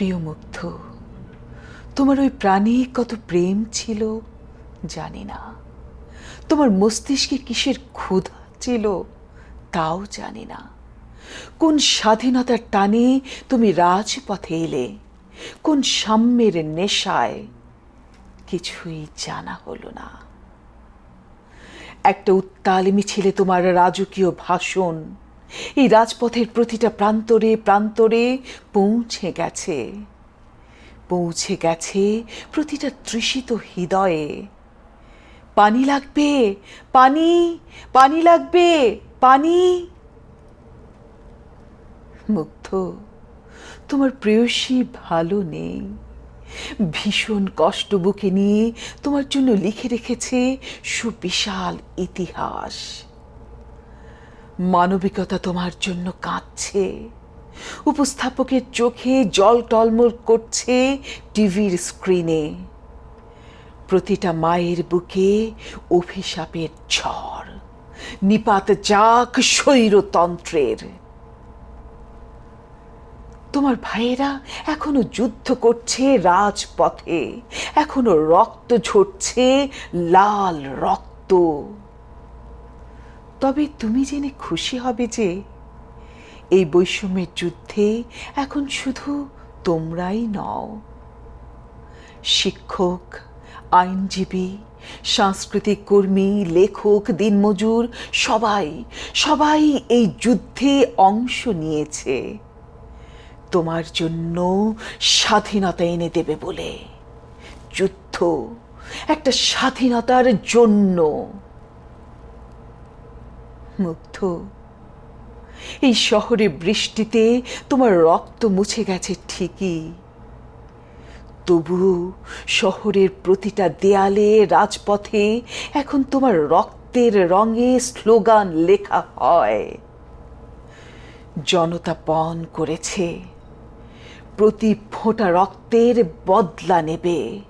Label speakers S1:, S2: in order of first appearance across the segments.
S1: প্রিয় মুগ্ধ তোমার ওই প্রাণে কত প্রেম ছিল, জানি না। তোমার মস্তিষ্কে কিসের ক্ষুধা ছিল, তাও জানি না। কোন স্বাধীনতার টানে তুমি রাজপথে এলে, কোন সাম্যের নেশায় কিছুই জানা হলো না। একটা উত্তাল মিছিলে তোমার রাজকীয় ভাষণ এই রাজপথের প্রতিটা প্রান্তরে প্রান্তরে পৌঁছে গেছে। পৌঁছে গেছে প্রতিটা তৃষিত হৃদয়ে। পানি লাগবে, পানি পানি লাগবে, পানি। মুগ্ধ, তোমার প্রেয়সী ভালো নেই। ভীষণ কষ্ট বুকে নিয়ে তোমার জন্য লিখে রেখেছে সুবিশাল ইতিহাস। মানবিকতা তোমার জন্য কাঁদছে। উপস্থাপকের চোখে জল টলমল করছে টিভির স্ক্রিনে। প্রতিটা মায়ের বুকে অভিশাপের ঝড়। নিপাত যাক স্বৈরতন্ত্রের। তোমার ভাইয়েরা এখনও যুদ্ধ করছে রাজপথে। এখনও রক্ত ঝরছে লাল রক্ত। তবে তুমি জেনে খুশি হবে যে এই বৈষম্যের যুদ্ধে এখন শুধু তোমরাই নও। শিক্ষক, আইনজীবী, সাংস্কৃতিক কর্মী, লেখক, দিনমজুর, সবাই সবাই এই যুদ্ধে অংশ নিয়েছে। তোমার জন্য স্বাধীনতা এনে দেবে বলে। যুদ্ধ একটা স্বাধীনতার জন্য। মুগ্ধ। এই শহরে বৃষ্টিতে তোমার রক্ত মুছে গেছে ঠিকই। তবু শহরের প্রতিটা দেয়ালে, রাজপথে এখন তোমার রক্তের রঙে স্লোগান লেখা হয়। জনতা পণ করেছে। প্রতি ফোঁটা রক্তের বদলা নেবে।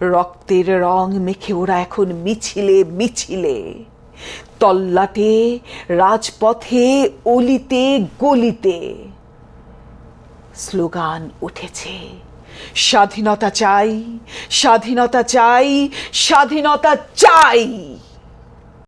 S1: রক্তের রং মেখে ওরা এখন মিছিলে মিছিলে। তল্লাটে রাজপথে অলিতে গলিতে। স্লোগান উঠেছে স্বাধীনতা চাই স্বাধীনতা চাই স্বাধীনতা চাই।